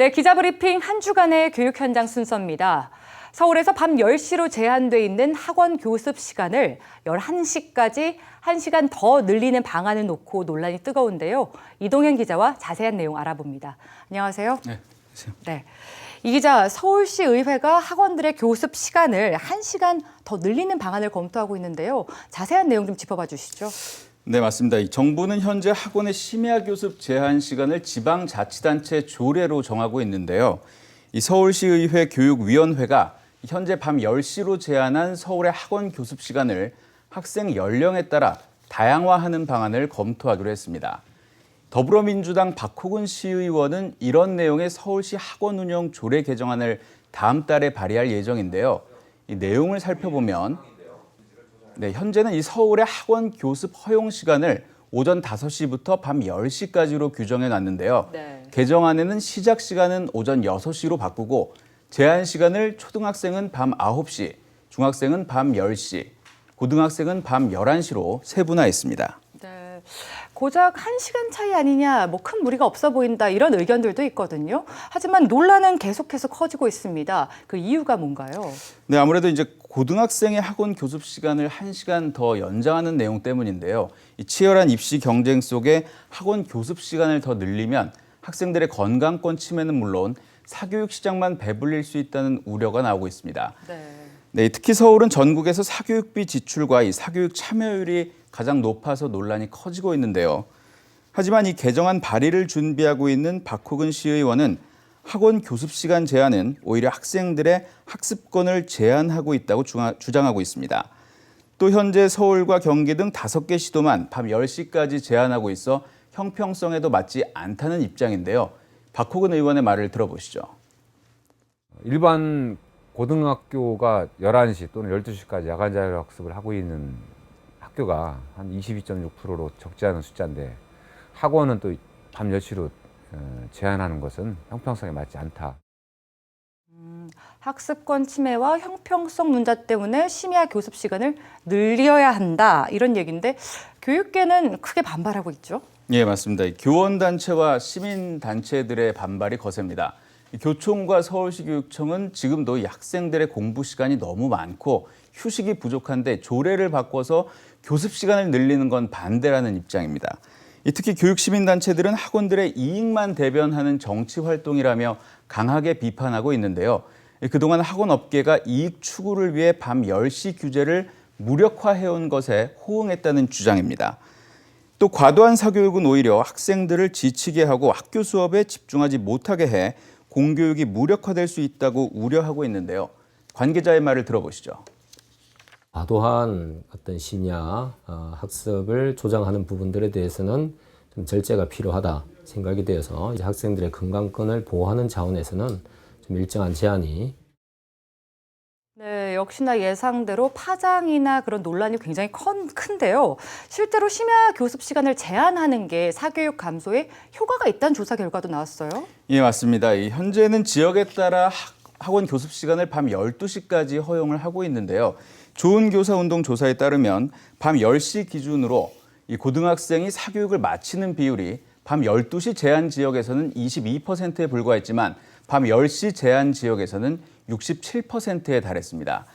네, 기자브리핑 한 주간의 교육 현장 순서입니다. 서울에서 밤 10시로 제한돼 있는 학원 교습 시간을 11시까지 1시간 더 늘리는 방안을 놓고 논란이 뜨거운데요. 이동현 기자와 자세한 내용 알아봅니다. 안녕하세요. 네, 안녕하세요. 네. 이 기자, 서울시 의회가 학원들의 교습 시간을 1시간 더 늘리는 방안을 검토하고 있는데요. 자세한 내용 좀 짚어봐 주시죠. 네, 맞습니다. 이 정부는 현재 학원의 심야 교습 제한 시간을 지방자치단체 조례로 정하고 있는데요. 이 서울시의회 교육위원회가 현재 밤 10시로 제한한 서울의 학원 교습 시간을 학생 연령에 따라 다양화하는 방안을 검토하기로 했습니다. 더불어민주당 박호근 시의원은 이런 내용의 서울시 학원 운영 조례 개정안을 다음 달에 발의할 예정인데요. 이 내용을 살펴보면 네, 현재는 이 서울의 학원 교습 허용 시간을 오전 5시부터 밤 10시까지로 규정해 놨는데요. 네. 개정안에는 시작 시간은 오전 6시로 바꾸고 제한 시간을 초등학생은 밤 9시, 중학생은 밤 10시, 고등학생은 밤 11시로 세분화했습니다. 네. 고작 한시간 차이 아니냐, 뭐 큰 무리가 없어 보인다, 이런 의견들도 있거든요. 하지만 논란은 계속해서 커지고 있습니다. 그 이유가 뭔가요? 네, 아무래도 이제 고등학생의 학원 교습 시간을 1시간 더 연장하는 내용 때문인데요. 이 치열한 입시 경쟁 속에 학원 교습 시간을 더 늘리면 학생들의 건강권 침해는 물론 사교육 시장만 배불릴 수 있다는 우려가 나오고 있습니다. 네. 네, 특히 서울은 전국에서 사교육비 지출과 이 사교육 참여율이 가장 높아서 논란이 커지고 있는데요. 하지만 이 개정안 발의를 준비하고 있는 박호근 시의원은 학원 교습 시간 제한은 오히려 학생들의 학습권을 제한하고 있다고 주장하고 있습니다. 또 현재 서울과 경기 등 다섯 개 시도만 밤 10시까지 제한하고 있어 형평성에도 맞지 않다는 입장인데요. 박호근 의원의 말을 들어보시죠. 일반 고등학교가 11시 또는 12시까지 야간 자율 학습을 하고 있는 학교가 한 22.6%로 적지 않은 숫자인데 학원은 또 밤 10시로 어, 제한하는 것은 형평성에 맞지 않다. 학습권 침해와 형평성 문제 때문에 심야 교습 시간을 늘려야 한다, 이런 얘기인데 교육계는 크게 반발하고 있죠. 예, 맞습니다. 이 교원 단체와 시민 단체들의 반발이 거셉니다. 이 교총과 서울시 교육청은 지금도 이 학생들의 공부 시간이 너무 많고 휴식이 부족한데 조례를 바꿔서 교습 시간을 늘리는 건 반대라는 입장입니다. 이 특히 교육시민단체들은 학원들의 이익만 대변하는 정치 활동이라며 강하게 비판하고 있는데요. 이 그동안 학원 업계가 이익 추구를 위해 밤 10시 규제를 무력화해온 것에 호응했다는 주장입니다. 또 과도한 사교육은 오히려 학생들을 지치게 하고 학교 수업에 집중하지 못하게 해 공교육이 무력화될 수 있다고 우려하고 있는데요. 관계자의 말을 들어보시죠. 과도한 어떤 심야 어, 학습을 조장하는 부분들에 대해서는 좀 절제가 필요하다 생각이 되어서 이제 학생들의 건강권을 보호하는 차원에서는 좀 일정한 제한이 네, 역시나 예상대로 파장이나 그런 논란이 굉장히 컨, 큰데요. 실제로 심야 교습 시간을 제한하는 게 사교육 감소에 효과가 있다는 조사 결과도 나왔어요. 예, 맞습니다. 이 현재는 지역에 따라 학- 학원 교습 시간을 밤 12시까지 허용을 하고 있는데요. 좋은 교사 운동 조사에 따르면 밤 10시 기준으로 이 고등학생이 사교육을 마치는 비율이 밤 12시 제한 지역에서는 22%에 불과했지만 밤 10시 제한 지역에서는 67%에 달했습니다.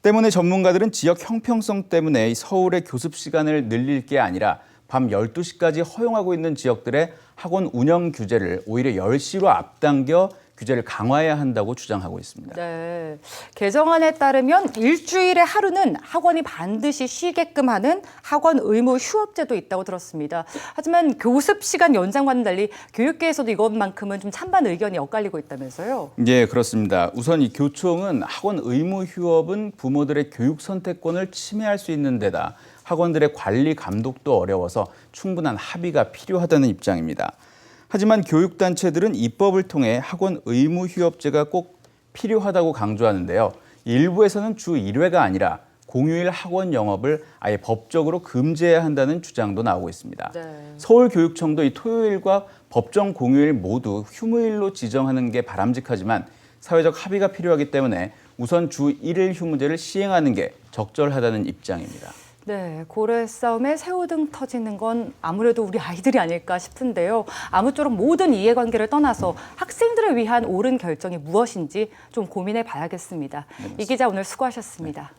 때문에 전문가들은 지역 형평성 때문에 이 서울의 교습 시간을 늘릴 게 아니라 밤 12시까지 허용하고 있는 지역들의 학원 운영 규제를 오히려 10시로 앞당겨 규제를 강화해야 한다고 주장하고 있습니다. 네. 개정안에 따르면 일주일에 하루는 학원이 반드시 쉬게끔 하는 학원 의무 휴업제도 있다고 들었습니다. 하지만 교습 시간 연장과는 달리 교육계에서도 이것만큼은 좀 찬반 의견이 엇갈리고 있다면서요. 예, 그렇습니다. 우선 이 교총은 학원 의무 휴업은 부모들의 교육 선택권을 침해할 수 있는 데다 학원들의 관리 감독도 어려워서 충분한 합의가 필요하다는 입장입니다. 하지만 교육단체들은 입법을 통해 학원 의무 휴업제가 꼭 필요하다고 강조하는데요. 일부에서는 주 1회가 아니라 공휴일 학원 영업을 아예 법적으로 금지해야 한다는 주장도 나오고 있습니다. 네. 서울교육청도 이 토요일과 법정 공휴일 모두 휴무일로 지정하는 게 바람직하지만 사회적 합의가 필요하기 때문에 우선 주 1일 휴무제를 시행하는 게 적절하다는 입장입니다. 네, 고래 싸움에 새우 등 터지는 건 아무래도 우리 아이들이 아닐까 싶은데요. 아무쪼록 모든 이해관계를 떠나서 학생들을 위한 옳은 결정이 무엇인지 좀 고민해 봐야겠습니다. 이 기자 오늘 수고하셨습니다.